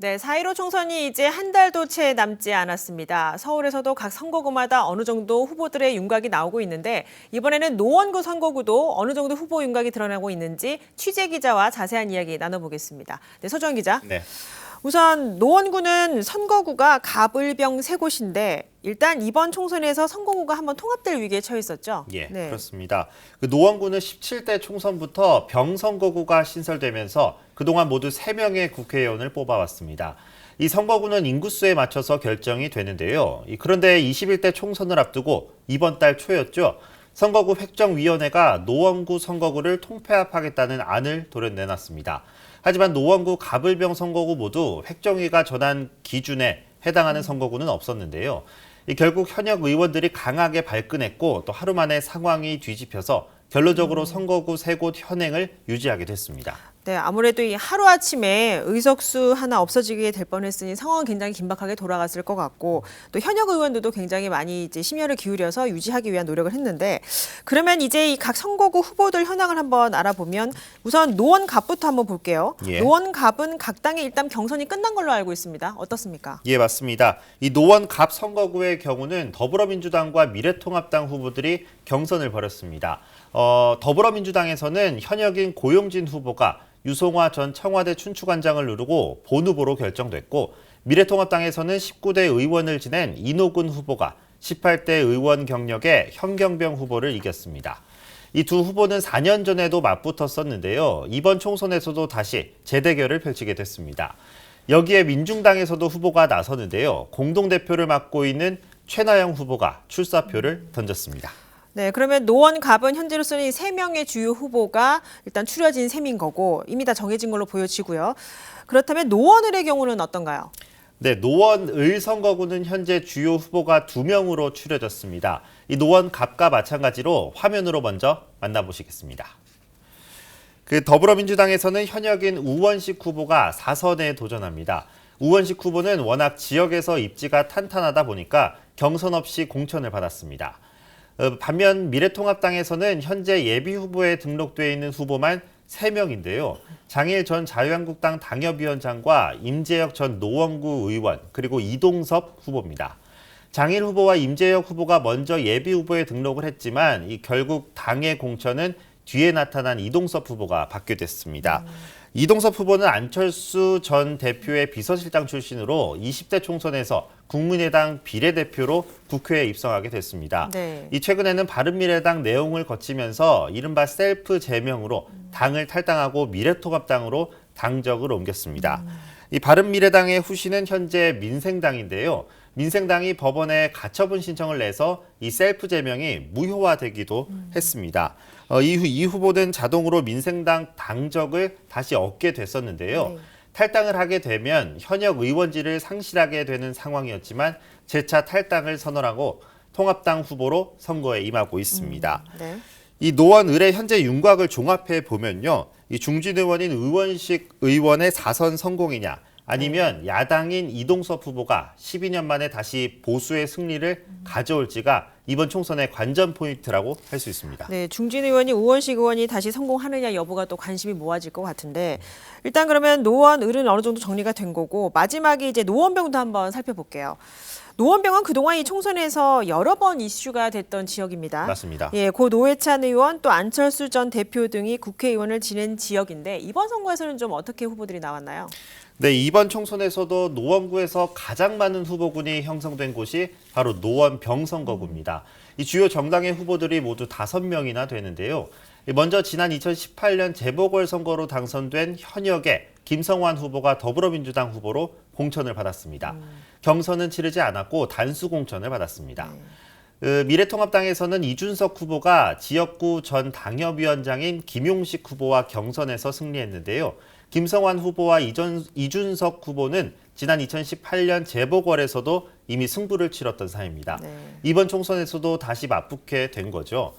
네, 4.15 총선이 이제 한 달도 채 남지 않았습니다. 서울에서도 각 선거구마다 어느 정도 후보들의 윤곽이 나오고 있는데 이번에는 노원구 선거구도 어느 정도 후보 윤곽이 드러나고 있는지 취재 기자와 자세한 이야기 나눠보겠습니다. 네, 서정 기자. 네. 우선 노원구는 선거구가 가불병 세 곳인데 일단 이번 총선에서 선거구가 한번 통합될 위기에 처했었죠. 예, 네. 그렇습니다. 그 노원구는 17대 총선부터 병선거구가 신설되면서 그동안 모두 3명의 국회의원을 뽑아왔습니다. 이 선거구는 인구수에 맞춰서 결정이 되는데요. 이 그런데 21대 총선을 앞두고 이번 달 초였죠. 선거구 획정위원회가 노원구 선거구를 통폐합하겠다는 안을 도려내놨습니다. 하지만 노원구 가불병 선거구 모두 획정위가 전한 기준에 해당하는 선거구는 없었는데요. 이 결국 현역 의원들이 강하게 발끈했고 또 하루 만에 상황이 뒤집혀서 결론적으로 선거구 세 곳 현행을 유지하게 됐습니다. 네, 아무래도 이 하루아침에 의석수 하나 없어지게 될 뻔했으니 상황은 굉장히 긴박하게 돌아갔을 것 같고 또 현역 의원들도 굉장히 많이 이제 심혈을 기울여서 유지하기 위한 노력을 했는데 그러면 이제 이 각 선거구 후보들 현황을 한번 알아보면 우선 노원 갑부터 한번 볼게요. 예. 노원 갑은 각 당의 일단 경선이 끝난 걸로 알고 있습니다. 어떻습니까? 예, 맞습니다. 이 노원 갑 선거구의 경우는 더불어민주당과 미래통합당 후보들이 경선을 벌였습니다. 어, 더불어민주당에서는 현역인 고용진 후보가 유송화 전 청와대 춘추관장을 누르고 본 후보로 결정됐고 미래통합당에서는 19대 의원을 지낸 이노근 후보가 18대 의원 경력의 현경병 후보를 이겼습니다. 이 두 후보는 4년 전에도 맞붙었었는데요. 이번 총선에서도 다시 재대결을 펼치게 됐습니다. 여기에 민중당에서도 후보가 나서는데요. 공동대표를 맡고 있는 최나영 후보가 출사표를 던졌습니다. 네, 그러면 노원 갑은 현재로서는 이 세 명의 주요 후보가 일단 추려진 셈인 거고 이미 다 정해진 걸로 보여지고요. 그렇다면 노원을의 경우는 어떤가요? 네, 노원 을 선거구는 현재 주요 후보가 두 명으로 추려졌습니다. 이 노원 갑과 마찬가지로 화면으로 먼저 만나보시겠습니다. 그 더불어민주당에서는 현역인 우원식 후보가 4선에 도전합니다. 우원식 후보는 워낙 지역에서 입지가 탄탄하다 보니까 경선 없이 공천을 받았습니다. 어, 반면 미래통합당에서는 현재 예비 후보에 등록돼 있는 후보만 3명인데요. 장일 전 자유한국당 당협위원장과 임재혁 전 노원구 의원 그리고 이동섭 후보입니다. 장일 후보와 임재혁 후보가 먼저 예비 후보에 등록을 했지만 이 결국 당의 공천은 뒤에 나타난 이동섭 후보가 받게 됐습니다. 이동섭 후보는 안철수 전 대표의 비서실장 출신으로 20대 총선에서 국민의당 비례대표로 국회에 입성하게 됐습니다. 네. 이 최근에는 바른미래당 내용을 거치면서 이른바 셀프 제명으로 당을 탈당하고 미래통합당으로 당적을 옮겼습니다. 이 바른미래당의 후신은 현재 민생당인데요. 민생당이 법원에 가처분 신청을 내서 이 셀프 제명이 무효화되기도 했습니다. 어, 이, 후- 이 후보는 자동으로 민생당 당적을 다시 얻게 됐었는데요. 네. 탈당을 하게 되면 현역 의원직을 상실하게 되는 상황이었지만 재차 탈당을 선언하고 통합당 후보로 선거에 임하고 있습니다. 네. 이 노원 을의 현재 윤곽을 종합해 보면요. 이 중진 의원인 의원식 의원의 사선 성공이냐 아니면 야당인 이동섭 후보가 12년 만에 다시 보수의 승리를 가져올지가 이번 총선의 관전 포인트라고 할 수 있습니다. 네, 중진 의원이 우원식 의원이 다시 성공하느냐 여부가 또 관심이 모아질 것 같은데 일단 그러면 노원 을은 어느 정도 정리가 된 거고 마지막에 이제 노원병도 한번 살펴볼게요. 노원병은 그동안 이 총선에서 여러 번 이슈가 됐던 지역입니다. 맞습니다. 예, 고 노회찬 의원 또 안철수 전 대표 등이 국회의원을 지낸 지역인데 이번 선거에서는 좀 어떻게 후보들이 나왔나요? 네, 이번 총선에서도 노원구에서 가장 많은 후보군이 형성된 곳이 바로 노원 병 선거구입니다. 이 주요 정당의 후보들이 모두 다섯 명이나 되는데요. 먼저 지난 2018년 재보궐선거로 당선된 현역의 김성환 후보가 더불어민주당 후보로 공천을 받았습니다. 경선은 치르지 않았고 단수 공천을 받았습니다. 그 미래통합당에서는 이준석 후보가 지역구 전 당협위원장인 김용식 후보와 경선에서 승리했는데요. 김성환 후보와 이전, 이준석 후보는 지난 2018년 재보궐에서도 이미 승부를 치렀던 사이입니다. 네. 이번 총선에서도 다시 맞붙게 된 거죠.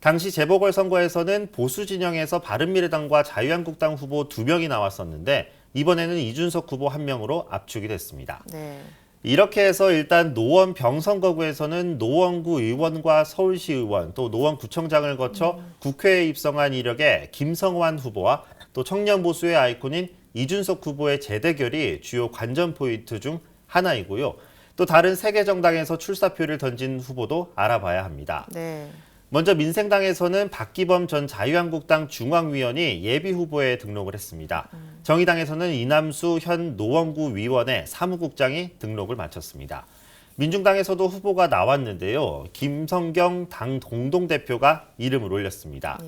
당시 재보궐 선거에서는 보수 진영에서 바른미래당과 자유한국당 후보 두 명이 나왔었는데 이번에는 이준석 후보 한 명으로 압축이 됐습니다. 네. 이렇게 해서 일단 노원 병선거구에서는 노원구 의원과 서울시 의원 또 노원구청장을 거쳐 국회에 입성한 이력의 김성환 후보와 또 청년 보수의 아이콘인 이준석 후보의 재대결이 주요 관전 포인트 중 하나이고요. 또 다른 세개 정당에서 출사표를 던진 후보도 알아봐야 합니다. 네. 먼저 민생당에서는 박기범 전 자유한국당 중앙위원이 예비 후보에 등록을 했습니다. 정의당에서는 이남수 현 노원구 위원회 사무국장이 등록을 마쳤습니다. 민중당에서도 후보가 나왔는데요. 김성경 당 공동대표가 이름을 올렸습니다.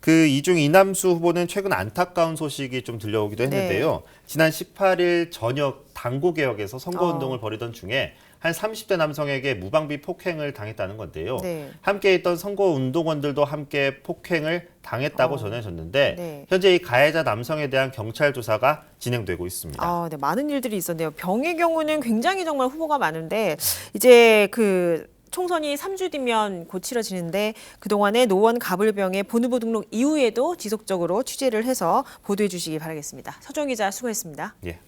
그 이중 이남수 후보는 최근 안타까운 소식이 좀 들려오기도 했는데요. 지난 18일 저녁 당구 개혁에서 선거운동을 벌이던 중에 한 30대 남성에게 무방비 폭행을 당했다는 건데요. 네. 함께 있던 선거운동원들도 함께 폭행을 당했다고 어. 전해졌는데 네. 현재 이 가해자 남성에 대한 경찰 조사가 진행되고 있습니다. 아, 네, 많은 일들이 있었네요. 병의 경우는 굉장히 정말 후보가 많은데 이제 그 총선이 3주 뒤면 곧 치러지는데 그동안에 노원 가불병의 본후보 등록 이후에도 지속적으로 취재를 해서 보도해 주시기 바라겠습니다. 서종 기자 수고했습니다. 예.